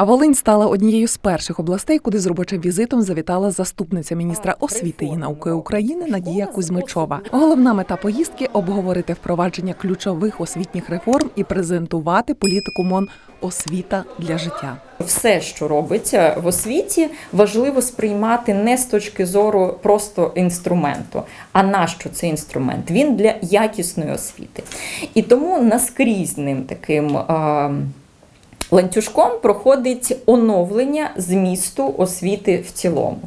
А Волинь стала однією з перших областей, куди з робочим візитом завітала заступниця міністра освіти і науки України Надія Кузьмичова. Головна мета поїздки обговорити впровадження ключових освітніх реформ і презентувати політику МОН освіта для життя. Все, що робиться в освіті, важливо сприймати не з точки зору просто інструменту. А нащо цей інструмент? Він для якісної освіти. І тому наскрізним таким. Ланцюжком проходить оновлення змісту освіти в цілому.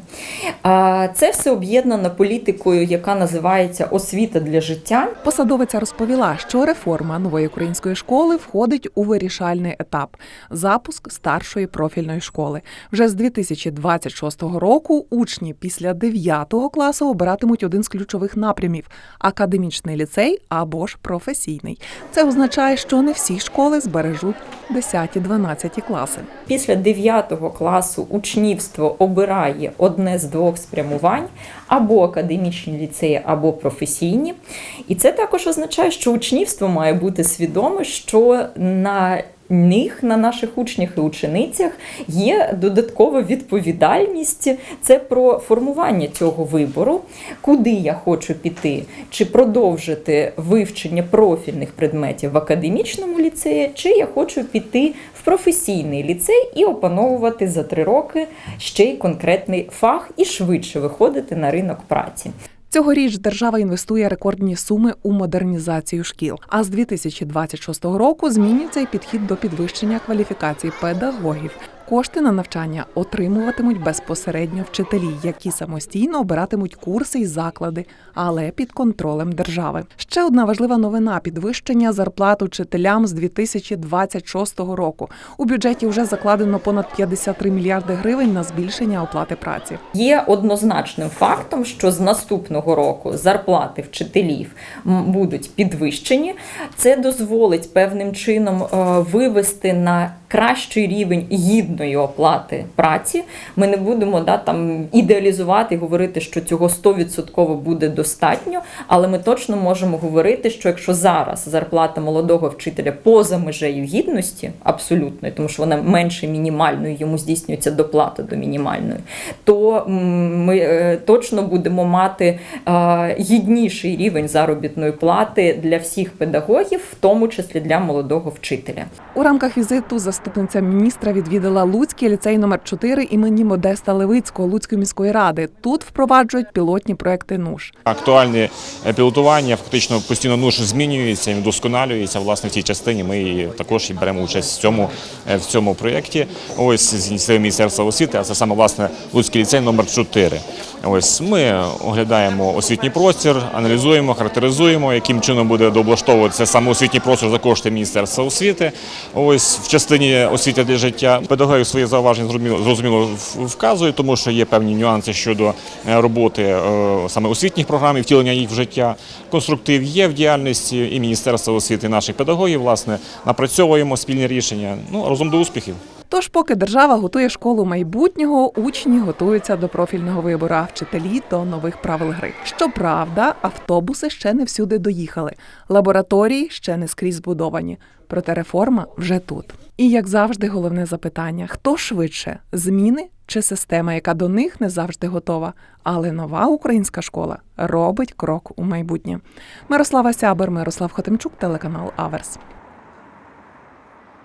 Це все об'єднано політикою, яка називається освіта для життя. Посадовиця розповіла, що реформа нової української школи входить у вирішальний етап запуск старшої профільної школи. Вже з 2026 року учні після 9 класу обиратимуть один з ключових напрямів академічний ліцей або ж професійний. Це означає, що не всі школи збережуть 10-12 класи. Після 9 класу учнівство обирає одне з двох спрямувань або академічні ліцеї, або професійні. І це також означає, що учнівство має бути свідоме, що на них, на наших учнях і ученицях, є додаткова відповідальність. Це про формування цього вибору, куди я хочу піти, чи продовжити вивчення профільних предметів в академічному ліцеї, чи я хочу піти професійний ліцей і опановувати за три роки ще й конкретний фах і швидше виходити на ринок праці. Цьогоріч держава інвестує рекордні суми у модернізацію шкіл. А з 2026 року змінюється й підхід до підвищення кваліфікації педагогів. Кошти на навчання отримуватимуть безпосередньо вчителі, які самостійно обиратимуть курси і заклади, але під контролем держави. Ще одна важлива новина підвищення зарплат учителям з 2026 року. У бюджеті вже закладено понад 53 мільярди гривень на збільшення оплати праці. Є однозначним фактом, що з наступного року зарплати вчителів будуть підвищені. Це дозволить певним чином е, вивести на кращий рівень гідної оплати праці. Ми не будемо да, там ідеалізувати і говорити, що цього 100% буде достатньо, але ми точно можемо говорити, що якщо зараз зарплата молодого вчителя поза межею гідності, абсолютно, тому що вона менше мінімальної, йому здійснюється доплата до мінімальної, то ми е, точно будемо мати е, гідніший рівень заробітної плати для всіх педагогів, в тому числі для молодого вчителя. У рамках візиту заступниця міністра відвідала Луцький ліцей номер 4 імені Модеста Левицького Луцької міської ради. Тут впроваджують пілотні проекти НУШ. Актуальне пілотування фактично постійно НУШ змінюється, він вдосконалюється. Власне, в цій частині ми також і беремо участь в цьому е, в цьому проєкті. Ось з ініціативи Міністерства освіти, а це саме власне Луцький ліцей номер 4 Ось ми оглядаємо освітній простір, аналізуємо, характеризуємо, яким чином буде дооблаштовуватися саме освітній простір за кошти Міністерства освіти. Ось в частині освіти для життя педагоги свої зауваження зрозуміло, вказують, тому що є певні нюанси щодо е, роботи е, саме освітніх програм і втілення їх в життя. Конструктив є в діяльності і Міністерства освіти, і наших педагогів. Власне, напрацьовуємо спільні рішення. Ну разом до успіхів. Тож, поки держава готує школу майбутнього, учні готуються до профільного вибору, а вчителі до нових правил гри. Щоправда, автобуси ще не всюди доїхали, лабораторії ще не скрізь збудовані. Проте реформа вже тут. І як завжди, головне запитання: хто швидше зміни чи система, яка до них не завжди готова? Але нова українська школа робить крок у майбутнє. Мирослава Сябер, Мирослав Хотимчук, телеканал Аверс.